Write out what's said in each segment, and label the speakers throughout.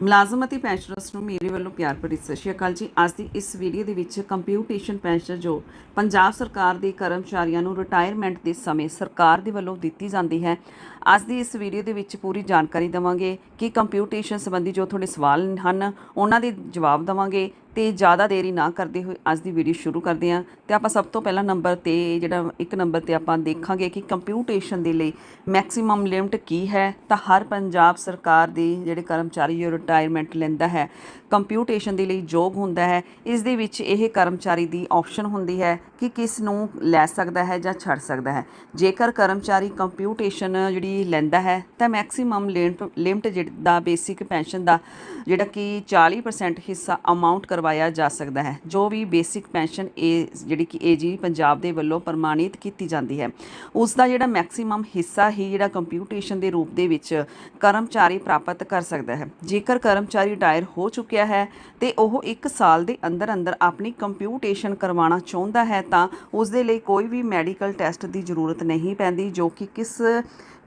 Speaker 1: ਮੁਲਾਜ਼ਮ ਅਤੇ ਪੈਨਸ਼ਨਰਸ ਨੂੰ ਮੇਰੇ ਵੱਲੋਂ ਪਿਆਰ ਭਰੀ ਸਤਿ ਸ਼੍ਰੀ ਅਕਾਲ ਜੀ। ਅੱਜ ਦੀ ਇਸ ਵੀਡੀਓ ਦੇ ਵਿੱਚ ਕੰਪਿਊਟੇਸ਼ਨ ਪੈਨਸ਼ਨ ਜੋ ਪੰਜਾਬ ਸਰਕਾਰ ਦੇ ਕਰਮਚਾਰੀਆਂ ਨੂੰ ਰਿਟਾਇਰਮੈਂਟ ਦੇ ਸਮੇਂ ਸਰਕਾਰ ਦੇ ਵੱਲੋਂ ਦਿੱਤੀ ਜਾਂਦੀ ਹੈ, ਅੱਜ ਦੀ ਇਸ ਵੀਡੀਓ ਦੇ ਵਿੱਚ ਪੂਰੀ ਜਾਣਕਾਰੀ ਦਵਾਂਗੇ ਕਿ ਕੰਪਿਊਟੇਸ਼ਨ ਸੰਬੰਧੀ ਜੋ ਤੁਹਾਡੇ ਸਵਾਲ ਹਨ, ਉਹਨਾਂ ਦੇ ਜਵਾਬ ਦਵਾਂਗੇ। ਤੇ ਜ਼ਿਆਦਾ ਦੇਰੀ ਨਾ ਕਰਦੇ ਹੋਏ ਅੱਜ ਦੀ ਵੀਡੀਓ ਸ਼ੁਰੂ ਕਰਦੇ ਹਾਂ ਤੇ ਆਪਾਂ ਸਭ ਤੋਂ ਪਹਿਲਾਂ ਨੰਬਰ ਤੇ ਜਿਹੜਾ ਇੱਕ ਨੰਬਰ ਤੇ ਆਪਾਂ ਦੇਖਾਂਗੇ ਕਿ ਕੰਪਿਊਟੇਸ਼ਨ ਦੇ ਲਈ ਮੈਕਸਿਮਮ ਲਿਮਟ ਕੀ ਹੈ, ਤਾਂ ਹਰ ਪੰਜਾਬ ਸਰਕਾਰ ਦੇ ਜਿਹੜੇ ਕਰਮਚਾਰੀ ਜੋ ਰਿਟਾਇਰਮੈਂਟ ਲੈਂਦਾ ਹੈ। ਕੰਪਿਊਟੇਸ਼ਨ ਦੇ ਲਈ ਯੋਗ ਹੁੰਦਾ ਹੈ। ਇਸ ਦੇ ਵਿੱਚ ਇਹ ਕਰਮਚਾਰੀ ਦੀ ਆਪਸ਼ਨ ਹੁੰਦੀ ਹੈ ਕਿ ਕਿਸ ਨੂੰ ਲੈ ਸਕਦਾ ਹੈ ਜਾਂ ਛੱਡ ਸਕਦਾ ਹੈ। ਜੇਕਰ ਕਰਮਚਾਰੀ ਕੰਪਿਊਟੇਸ਼ਨ ਜਿਹੜੀ ਲੈਂਦਾ ਹੈ, ਤਾਂ ਮੈਕਸਿਮਮ ਲਿਮਟ ਲਿਮਟ ਦਾ ਬੇਸਿਕ ਪੈਨਸ਼ਨ ਦਾ ਜਿਹੜਾ ਕਿ 40% ਹਿੱਸਾ ਅਮਾਉਂਟ ਕਰਵਾਇਆ ਜਾ ਸਕਦਾ ਹੈ। ਜੋ ਵੀ ਬੇਸਿਕ ਪੈਨਸ਼ਨ ਏ, ਜਿਹੜੀ ਕਿ ਏਜੀ ਪੰਜਾਬ ਦੇ ਵੱਲੋਂ ਪ੍ਰਮਾਣਿਤ ਕੀਤੀ ਜਾਂਦੀ ਹੈ, ਉਸ ਦਾ ਜਿਹੜਾ ਮੈਕਸਿਮਮ ਹਿੱਸਾ ਹੀ ਜਿਹੜਾ ਕੰਪਿਊਟੇਸ਼ਨ ਦੇ ਰੂਪ ਦੇ ਵਿੱਚ ਕਰਮਚਾਰੀ ਪ੍ਰਾਪਤ ਕਰ ਸਕਦਾ ਹੈ। ਜੇਕਰ ਕਰਮਚਾਰੀ ਰਿਟਾਇਰ ਹੋ ਚੁੱਕਿਆ ਹੈ ਤੇ ਉਹ 1 ਸਾਲ ਦੇ ਅੰਦਰ ਅੰਦਰ ਆਪਣੀ ਕੰਪਿਊਟੇਸ਼ਨ ਕਰਵਾਉਣਾ ਚਾਹੁੰਦਾ ਹੈ ਤਾਂ ਉਸ ਦੇ ਲਈ ਕੋਈ ਵੀ ਮੈਡੀਕਲ ਟੈਸਟ ਦੀ ਜ਼ਰੂਰਤ ਨਹੀਂ ਪੈਂਦੀ, ਜੋ ਕਿ ਕਿਸ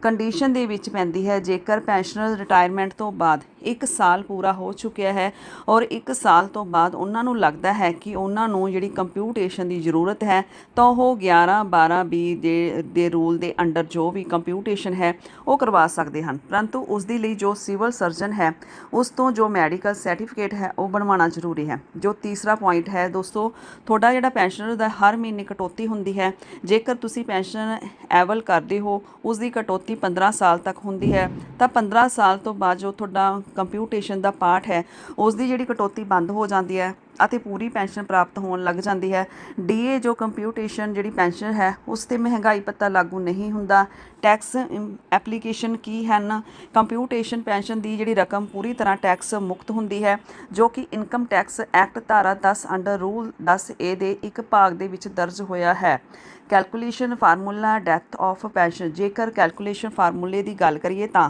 Speaker 1: ਕੰਡੀਸ਼ਨ ਦੇ ਵਿੱਚ ਪੈਂਦੀ ਹੈ। ਜੇਕਰ ਪੈਨਸ਼ਨਰ ਰਿਟਾਇਰਮੈਂਟ ਤੋਂ ਬਾਅਦ 1 ਸਾਲ ਪੂਰਾ ਹੋ ਚੁੱਕਿਆ ਹੈ ਔਰ 1 ਸਾਲ ਤੋਂ ਬਾਅਦ ਉਹਨਾਂ ਨੂੰ ਲੱਗਦਾ ਹੈ ਕਿ ਉਹਨਾਂ ਨੂੰ ਜਿਹੜੀ ਕੰਪਿਊਟੇਸ਼ਨ ਦੀ ਜ਼ਰੂਰਤ ਹੈ, ਤਾਂ ਉਹ 11 12 20 ਦੇ ਦੇ ਰੂਲ ਦੇ ਅੰਡਰ ਜੋ ਵੀ ਕੰਪਿਊਟੇਸ਼ਨ ਹੈ, ਉਹ ਕਰਵਾ ਸਕਦੇ ਹਨ। ਪਰੰਤੂ ਉਸ ਦੇ ਲਈ ਜੋ ਸਿਵਲ ਸਰਜਨ ਹੈ, ਉਸ ਤੋਂ ਜੋ ਮੈਡੀਕਲ ਸਰਟੀਫਿਕੇਟ ਹੈ, ਉਹ ਬਣਵਾਉਣਾ ਜ਼ਰੂਰੀ ਹੈ। ਜੋ ਤੀਸਰਾ ਪੁਆਇੰਟ ਹੈ, ਦੋਸਤੋ, ਤੁਹਾਡਾ ਜਿਹੜਾ ਪੈਨਸ਼ਨਰ ਦਾ ਹਰ ਮਹੀਨੇ ਕਟੌਤੀ ਹੁੰਦੀ ਹੈ। ਜੇਕਰ ਤੁਸੀਂ ਪੈਨਸ਼ਨ ਐਵਲ ਕਰਦੇ ਹੋ, ਉਸ ਦੀ ਕਟੌਤੀ 15 ਸਾਲ ਤੱਕ ਹੁੰਦੀ ਹੈ, ਤਾਂ 15 ਸਾਲ ਤੋਂ ਬਾਅਦ ਜੋ ਤੁਹਾਡਾ ਕੰਪਿਊਟੇਸ਼ਨ ਦਾ ਪਾਰਟ ਹੈ ਉਸ ਦੀ ਜਿਹੜੀ ਕਟੌਤੀ ਬੰਦ ਹੋ ਜਾਂਦੀ ਹੈ ਅਤੇ ਪੂਰੀ ਪੈਨਸ਼ਨ ਪ੍ਰਾਪਤ ਹੋਣ ਲੱਗ ਜਾਂਦੀ ਹੈ। ਡੀਏ ਜੋ ਕੰਪਿਊਟੇਸ਼ਨ ਜਿਹੜੀ ਪੈਨਸ਼ਨ ਹੈ, ਉਸ ਤੇ ਮਹਿੰਗਾਈ ਪੱਤਾ ਲਾਗੂ ਨਹੀਂ ਹੁੰਦਾ। ਟੈਕਸ ਐਪਲੀਕੇਸ਼ਨ ਕੀ ਹਨ? ਕੰਪਿਊਟੇਸ਼ਨ ਪੈਨਸ਼ਨ ਦੀ ਜਿਹੜੀ ਰਕਮ ਪੂਰੀ ਤਰ੍ਹਾਂ ਟੈਕਸ ਮੁਕਤ ਹੁੰਦੀ ਹੈ, ਜੋ ਕਿ ਇਨਕਮ ਟੈਕਸ ਐਕਟ ਧਾਰਾ 10 ਅੰਡਰ ਰੂਲ 10 ਏ ਦੇ ਇੱਕ ਭਾਗ ਦੇ ਵਿੱਚ ਦਰਜ ਹੋਇਆ ਹੈ। Calculation formula death of pension, ਜੇਕਰ ਕੈਲਕੂਲੇਸ਼ਨ ਫਾਰਮੂਲੇ ਦੀ ਗੱਲ ਕਰੀਏ ਤਾਂ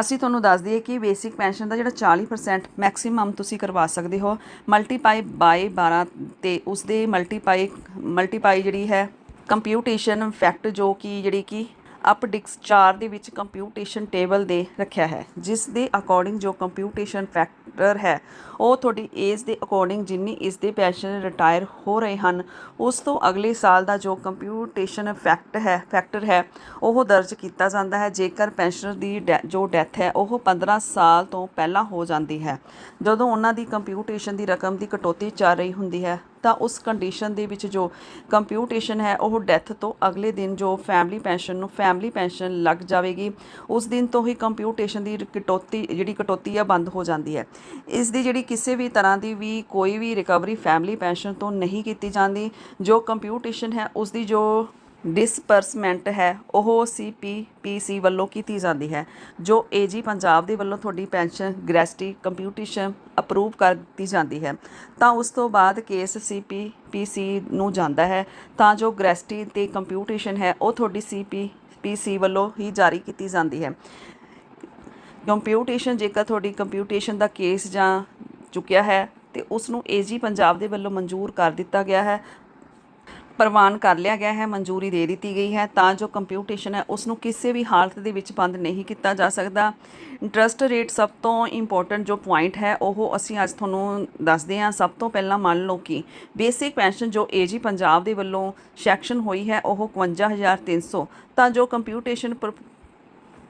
Speaker 1: ਅਸੀਂ ਤੁਹਾਨੂੰ ਦੱਸ ਦਈਏ ਕਿ ਬੇਸਿਕ ਪੈਨਸ਼ਨ ਦਾ ਜਿਹੜਾ 40% ਮੈਕਸਿਮਮ ਤੁਸੀਂ ਕਰਵਾ ਸਕਦੇ ਹੋ, ਮਲਟੀਪਾਈ ਬਾਈ 12 ਤੇ ਉਸ ਦੇ ਮਲਟੀਪਾਈ ਮਲਟੀਪਾਈ ਜਿਹੜੀ ਹੈ ਕੰਪਿਊਟੇਸ਼ਨ ਫੈਕਟ ਜੋ ਕਿ ਜਿਹੜੀ ਕਿ ਅਪਡਿਕਸ 4 ਦੇ ਵਿੱਚ ਕੰਪਿਊਟੇਸ਼ਨ ਟੇਬਲ ਦੇ ਰੱਖਿਆ ਹੈ, ਜਿਸ ਦੇ ਅਕੋਰਡਿੰਗ ਜੋ ਕੰਪਿਊਟੇਸ਼ਨ ਫੈਕਟਰ ਹੈ, ਉਹ ਤੁਹਾਡੀ ਏਜ ਦੇ ਅਕੋਰਡਿੰਗ ਜਿੰਨੀ ਇਸ ਦੇ ਪੈਨਸ਼ਨ ਰਿਟਾਇਰ ਹੋ ਰਹੇ ਹਨ, ਉਸ ਤੋਂ ਅਗਲੇ ਸਾਲ ਦਾ ਜੋ ਕੰਪਿਊਟੇਸ਼ਨ ਫੈਕਟ ਹੈ ਫੈਕਟਰ ਹੈ, ਉਹ ਦਰਜ ਕੀਤਾ ਜਾਂਦਾ ਹੈ। ਜੇਕਰ ਪੈਨਸ਼ਨਰ ਦੀ ਡੈ- ਜੋ ਡੈਥ ਹੈ, ਉਹ 15 ਸਾਲ ਤੋਂ ਪਹਿਲਾਂ ਹੋ ਜਾਂਦੀ ਹੈ। ਜਦੋਂ ਉਹਨਾਂ ਦੀ ਕੰਪਿਊਟੇਸ਼ਨ ਦੀ ਰਕਮ ਦੀ ਕਟੌਤੀ ਚੱਲ ਰਹੀ ਹੁੰਦੀ ਹੈ ਤਾਂ ਉਸ ਕੰਡੀਸ਼ਨ ਦੇ ਵਿੱਚ ਜੋ ਕੰਪਿਊਟੇਸ਼ਨ ਹੈ, ਉਹ ਡੈਥ ਤੋਂ ਅਗਲੇ ਦਿਨ ਜੋ ਫੈਮਿਲੀ ਪੈਨਸ਼ਨ ਨੂੰ ਫੈਮਿਲੀ ਪੈਨਸ਼ਨ ਲੱਗ ਜਾਵੇਗੀ, ਉਸ ਦਿਨ ਤੋਂ ਹੀ ਕੰਪਿਊਟੇਸ਼ਨ ਦੀ ਕਟੌਤੀ, ਜਿਹੜੀ ਕਟੌਤੀ ਆ, ਬੰਦ ਹੋ ਜਾਂਦੀ ਹੈ। ਇਸ ਦੀ ਜਿਹੜੀ ਕਿਸੇ ਵੀ ਤਰ੍ਹਾਂ ਦੀ ਵੀ ਕੋਈ ਵੀ ਰਿਕਵਰੀ ਫੈਮਿਲੀ ਪੈਨਸ਼ਨ ਤੋਂ ਨਹੀਂ ਕੀਤੀ ਜਾਂਦੀ, ਜੋ ਕੰਪਿਊਟੇਸ਼ਨ ਹੈ, ਉਸ ਦੀ ਜੋ ਡਿਸਪਰਸਮੈਂਟ ਹੈ, ਉਹ ਸੀਪੀਪੀਸੀ ਵੱਲੋਂ ਕੀਤੀ ਜਾਂਦੀ ਹੈ, ਜੋ ਏਜੀ ਪੰਜਾਬ ਦੇ ਵੱਲੋਂ ਤੁਹਾਡੀ ਪੈਨਸ਼ਨ ਗ੍ਰੈਸਟੀ ਕੰਪਿਊਟੇਸ਼ਨ ਅਪਰੂਵ ਕਰ ਦਿੱਤੀ ਜਾਂਦੀ ਹੈ। ਤਾਂ ਉਸ ਤੋਂ ਬਾਅਦ ਕੇਸ ਸੀਪੀਪੀਸੀ ਨੂੰ ਜਾਂਦਾ ਹੈ, ਤਾਂ ਜੋ ਗ੍ਰੈਸਟੀ ਤੇ ਕੰਪਿਊਟੇਸ਼ਨ ਹੈ, ਉਹ ਤੁਹਾਡੀ ਸੀਪੀਪੀਸੀ ਵੱਲੋਂ ਹੀ ਜਾਰੀ ਕੀਤੀ ਜਾਂਦੀ ਹੈ। ਕੰਪਿਊਟੇਸ਼ਨ ਜੇਕਰ ਤੁਹਾਡੀ ਕੰਪਿਊਟੇਸ਼ਨ ਦਾ ਕੇਸ ਜਾਂ ਚੁੱਕਿਆ ਹੈ, ਤੇ ਉਸ ਨੂੰ ਏਜੀ ਪੰਜਾਬ ਦੇ ਵੱਲੋਂ ਮਨਜ਼ੂਰ ਕਰ ਦਿੱਤਾ ਗਿਆ ਹੈ ਪ੍ਰਵਾਨ ਕਰ ਲਿਆ ਗਿਆ ਹੈ, ਮਨਜ਼ੂਰੀ ਦੇ ਦਿੱਤੀ ਗਈ ਹੈ, ਤਾਂ ਜੋ ਕੰਪਿਊਟੇਸ਼ਨ ਹੈ ਉਸ ਨੂੰ ਕਿਸੇ ਵੀ ਹਾਲਤ ਦੇ ਵਿੱਚ ਬੰਦ ਨਹੀਂ ਕੀਤਾ ਜਾ ਸਕਦਾ। ਇੰਟਰਸਟ ਰੇਟ ਸਭ ਤੋਂ ਇੰਪੋਰਟੈਂਟ ਜੋ ਪੁਆਇੰਟ ਹੈ, ਉਹ ਅਸੀਂ ਅੱਜ ਤੁਹਾਨੂੰ ਦੱਸਦੇ ਹਾਂ। ਸਭ ਤੋਂ ਪਹਿਲਾਂ ਮੰਨ ਲਓ ਕਿ ਬੇਸਿਕ ਪੈਨਸ਼ਨ ਜੋ ਏਜੀ ਪੰਜਾਬ ਦੇ ਵੱਲੋਂ ਸੈਕਸ਼ਨ ਹੋਈ ਹੈ, ਉਹ 51300 ਤਾਂ ਜੋ ਕੰਪਿਊਟੇਸ਼ਨ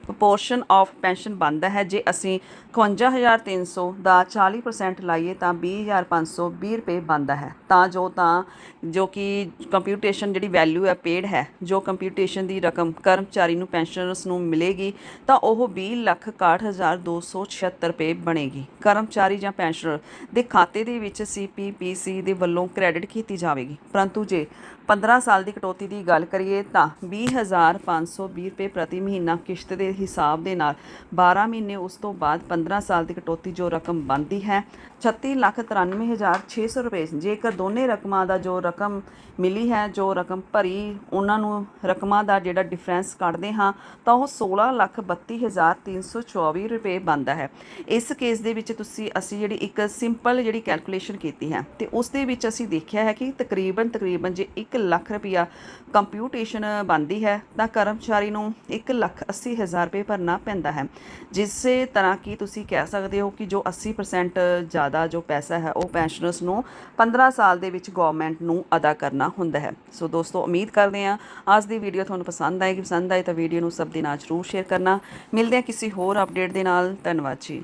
Speaker 1: ਪ੍ਰਪੋਰਸ਼ਨ ਆਫ ਪੈਨਸ਼ਨ ਬਣਦਾ ਹੈ। ਜੇ ਅਸੀਂ 51300 ਦਾ 40% ਲਾਈਏ ਤਾਂ 20520 ਰੁਪਏ ਬਣਦਾ ਹੈ। ਤਾਂ ਜੋ ਤਾਂ, ਜੋ ਕਿ ਕੰਪਿਊਟੇਸ਼ਨ ਜਿਹੜੀ ਵੈਲਿਊ ਹੈ ਪੇਡ ਹੈ, ਜੋ ਕੰਪਿਊਟੇਸ਼ਨ ਦੀ ਰਕਮ ਕਰਮਚਾਰੀ ਨੂੰ ਪੈਨਸ਼ਨਰਸ ਨੂੰ ਮਿਲੇਗੀ, ਤਾਂ ਉਹ 2061276 ਰੁਪਏ ਬਣੇਗੀ। ਕਰਮਚਾਰੀ ਜਾਂ ਪੈਨਸ਼ਨਰ ਦੇ ਖਾਤੇ ਦੇ ਵਿੱਚ ਸੀਪੀਪੀਸੀ ਦੇ ਵੱਲੋਂ ਕ੍ਰੈਡਿਟ ਕੀਤੀ ਜਾਵੇਗੀ। ਪਰੰਤੂ ਜੇ 15 ਸਾਲ ਦੀ ਕਟੌਤੀ ਦੀ ਗੱਲ ਕਰੀਏ ਤਾਂ 20520 ਰੁਪਏ ਪ੍ਰਤੀ ਮਹੀਨਾ ਕਿਸ਼ਤ ਦੇ ਹਿਸਾਬ ਦੇ ਨਾਲ 12 ਮਹੀਨੇ ਉਸ ਤੋਂ ਬਾਅਦ 15 ਸਾਲ ਦੀ ਕਟੌਤੀ ਜੋ ਰਕਮ ਬਣਦੀ ਹੈ 3693600 ਰੁਪਏ ਜੇਕਰ ਦੋਨੇ ਰਕਮਾਂ ਦਾ ਜੋ ਰਕਮ ਮਿਲੀ ਹੈ, ਜੋ ਰਕਮ ਭਰੀ ਉਹਨਾਂ ਨੂੰ ਰਕਮਾਂ ਦਾ ਜਿਹੜਾ ਡਿਫਰੈਂਸ ਕੱਢਦੇ ਹਾਂ, ਤਾਂ ਉਹ 1632324 ਰੁਪਏ ਬਣਦਾ ਹੈ। ਇਸ ਕੇਸ ਦੇ ਵਿੱਚ ਤੁਸੀਂ, ਅਸੀਂ ਜਿਹੜੀ ਇੱਕ ਸਿੰਪਲ ਜਿਹੜੀ ਕੈਲਕੂਲੇਸ਼ਨ ਕੀਤੀ ਹੈ, ਤੇ ਉਸ ਦੇ ਵਿੱਚ ਅਸੀਂ ਦੇਖਿਆ ਹੈ ਕਿ ਤਕਰੀਬਨ ਤਕਰੀਬਨ ਜੇ 1 ਲੱਖ ਰੁਪਇਆ ਕੰਪਿਊਟੇਸ਼ਨ ਬਣਦੀ ਹੈ, ਤਾਂ ਕਰਮਚਾਰੀ ਨੂੰ 1 ਲੱਖ 80 ਹਜ਼ਾਰ ਰੁਪਏ ਭਰਨਾ ਪੈਂਦਾ ਹੈ। ਜਿਸੇ ਤਰ੍ਹਾਂ ਕਿ ਤੁਸੀਂ ਕਹਿ ਸਕਦੇ ਹੋ ਕਿ ਜੋ 80% ਜ਼ਿਆਦਾ ਜੋ ਪੈਸਾ ਹੈ ਉਹ ਪੈਨਸ਼ਨਰਸ ਨੂੰ 15 ਸਾਲ ਦੇ ਵਿੱਚ ਗਵਰਨਮੈਂਟ ਨੂੰ ਅਦਾ ਕਰਨਾ ਹੁੰਦਾ ਹੈ। ਸੋ ਦੋਸਤੋ, ਉਮੀਦ ਕਰਦੇ ਹਾਂ ਅੱਜ ਦੀ ਵੀਡੀਓ ਤੁਹਾਨੂੰ ਪਸੰਦ ਆਏਗੀ। ਪਸੰਦ ਆਏ ਤਾਂ ਵੀਡੀਓ ਨੂੰ ਸਭ ਦੇ ਨਾਲ ਜ਼ਰੂਰ ਸ਼ੇਅਰ ਕਰਨਾ। ਮਿਲਦੇ ਹਾਂ ਕਿਸੇ ਹੋਰ ਅਪਡੇਟ ਦੇ ਨਾਲ। ਧੰਨਵਾਦ ਜੀ।